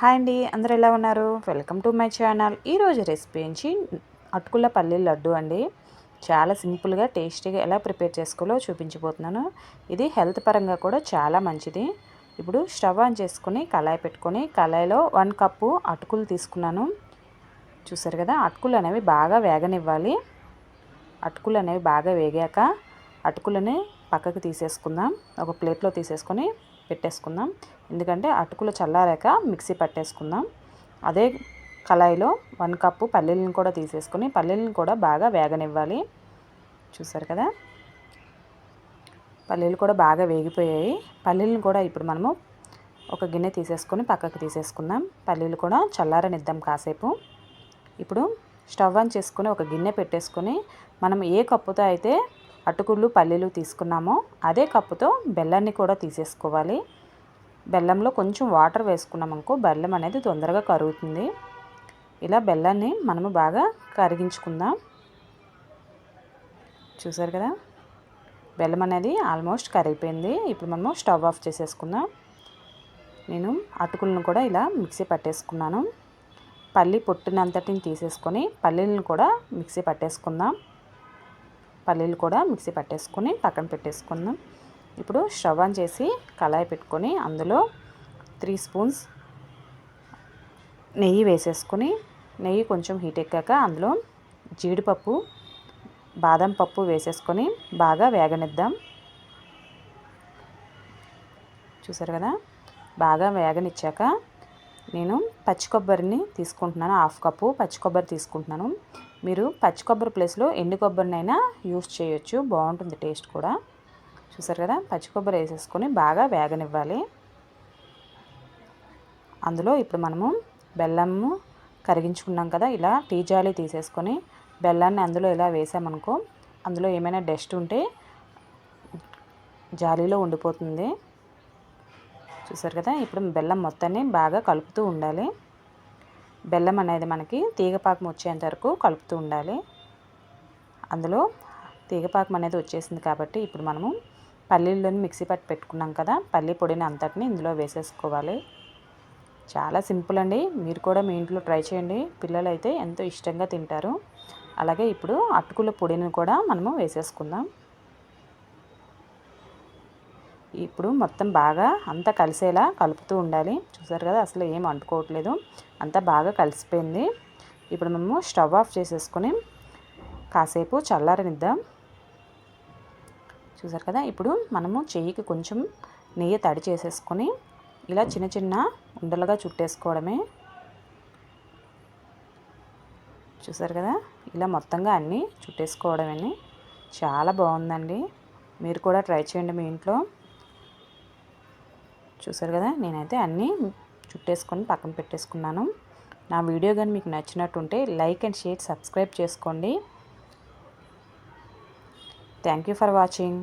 Hi అండి అందరు ఎలా ఉన్నారు? వెల్కమ్ టు మై ఛానల్ ఈరోజు రెసిపీ నుంచి అటుకుల పల్లి లడ్డు అండి. చాలా సింపుల్గా టేస్టీగా ఎలా ప్రిపేర్ చేసుకోవాలో చూపించబోతున్నాను. ఇది హెల్త్ పరంగా కూడా చాలా మంచిది. ఇప్పుడు స్టవ్ ఆన్ చేసుకుని కళాయి పెట్టుకొని కళాయిలో వన్ కప్పు అటుకులు తీసుకున్నాను. చూసారు కదా అటుకులు అనేవి బాగా వేగనివ్వాలి. అటుకులు అనేవి బాగా వేగాక అటుకులని పక్కకు తీసేసుకుందాం. ఒక ప్లేట్లో తీసేసుకొని పెట్టేసుకుందాం. ఎందుకంటే అటుకులు చల్లారాక మిక్సీ పట్టేసుకుందాం. అదే కళాయిలో వన్ కప్పు పల్లీలను కూడా తీసేసుకొని పల్లీలను కూడా బాగా వేగనివ్వాలి. చూసారు కదా? పల్లీలు కూడా బాగా వేగిపోయాయి. పల్లీలను కూడా ఇప్పుడు మనము ఒక గిన్నె తీసేసుకొని పక్కకు తీసేసుకుందాం. పల్లీలు కూడా చల్లారనిద్దాం కాసేపు. ఇప్పుడు స్టవ్ ఆన్ చేసుకొని ఒక గిన్నె పెట్టేసుకొని మనం ఏ కప్పుతో అయితే అటుకులు పల్లీలు తీసుకున్నామో. అదే కప్పుతో బెల్లాన్ని కూడా తీసేసుకోవాలి. బెల్లంలో కొంచెం వాటర్ వేసుకున్నాం అనుకో బెల్లం అనేది తొందరగా కరుగుతుంది. ఇలా బెల్లాన్ని మనము బాగా కరిగించుకుందాం. చూసారు కదా? బెల్లం అనేది ఆల్మోస్ట్ కరిగిపోయింది. ఇప్పుడు మనము స్టవ్ ఆఫ్ చేసేసుకుందాం. నేను అటుకులను కూడా ఇలా మిక్సీ పట్టేసుకున్నాను. పల్లి పొట్టినంతటిని తీసేసుకొని పల్లీలను కూడా మిక్సీ పట్టేసుకుందాం. పల్లీలు కూడా మిక్సీ పట్టేసుకొని పక్కన పెట్టేసుకుందాం. ఇప్పుడు స్టవ్ ఆన్ చేసి కళాయి పెట్టుకొని అందులో త్రీ స్పూన్స్ నెయ్యి వేసేసుకొని నెయ్యి కొంచెం హీట్ ఎక్కాక అందులో జీడిపప్పు బాదం పప్పు వేసేసుకొని బాగా వేగనిద్దాం. చూసారు కదా? బాగా వేగనిచ్చాక నేను పచ్చి కొబ్బరిని తీసుకుంటున్నాను హాఫ్ కప్పు పచ్చి కొబ్బరి తీసుకుంటున్నాను. మీరు పచ్చి కొబ్బరి ప్లేస్లో ఎండు కొబ్బరినైనా యూస్ చేయొచ్చు బాగుంటుంది టేస్ట్ కూడా. చూసారు కదా పచ్చి కొబ్బరి వేసేసుకొని బాగా వేగనివ్వాలి. అందులో ఇప్పుడు మనము బెల్లము కరిగించుకున్నాం కదా ఇలా టీ జాలి తీసేసుకొని బెల్లాన్ని అందులో ఇలా వేసామనుకో అందులో ఏమైనా డస్ట్ ఉంటే జాలీలో ఉండిపోతుంది. చూసారు కదా? ఇప్పుడు బెల్లం మొత్తాన్ని బాగా కలుపుతూ ఉండాలి. బెల్లం అనేది మనకి తీగపాకం వచ్చేంత వరకు కలుపుతూ ఉండాలి. అందులో తీగపాకం అనేది వచ్చేసింది కాబట్టి ఇప్పుడు మనము పల్లీల్లోని మిక్సీ పట్టి పెట్టుకున్నాం కదా? పల్లీ పొడిని అంతటిని ఇందులో వేసేసుకోవాలి. చాలా సింపుల్ అండి. మీరు కూడా మీ ఇంట్లో ట్రై చేయండి. పిల్లలు అయితే ఎంతో ఇష్టంగా తింటారు. అలాగే ఇప్పుడు అటుకుల పొడిని కూడా మనము వేసేసుకుందాం. ఇప్పుడు మొత్తం బాగా అంతా కలిసేలా కలుపుతూ ఉండాలి. చూసారు కదా అసలు ఏం అంటుకోవట్లేదు. అంతా బాగా కలిసిపోయింది. ఇప్పుడు మేము స్టవ్ ఆఫ్ చేసేసుకొని కాసేపు చల్లారనిద్దాం. చూసారు కదా ఇప్పుడు మనము చెయ్యికి కొంచెం నెయ్యి తడి చేసేసుకొని ఇలా చిన్న చిన్న ఉండలుగా చుట్టేసుకోవడమే. చూసారు కదా ఇలా మొత్తంగా అన్నీ చుట్టేసుకోవడమే చాలా బాగుందండి. మీరు కూడా ట్రై చేయండి మీ ఇంట్లో. చూసారు కదా నేనైతే అన్నీ చుట్టేసుకొని పక్కన పెట్టేసుకున్నాను. నా వీడియో కానీ మీకు నచ్చినట్టుంటే లైక్ అండ్ షేర్ సబ్స్క్రైబ్ చేసుకోండి. Thank you for watching.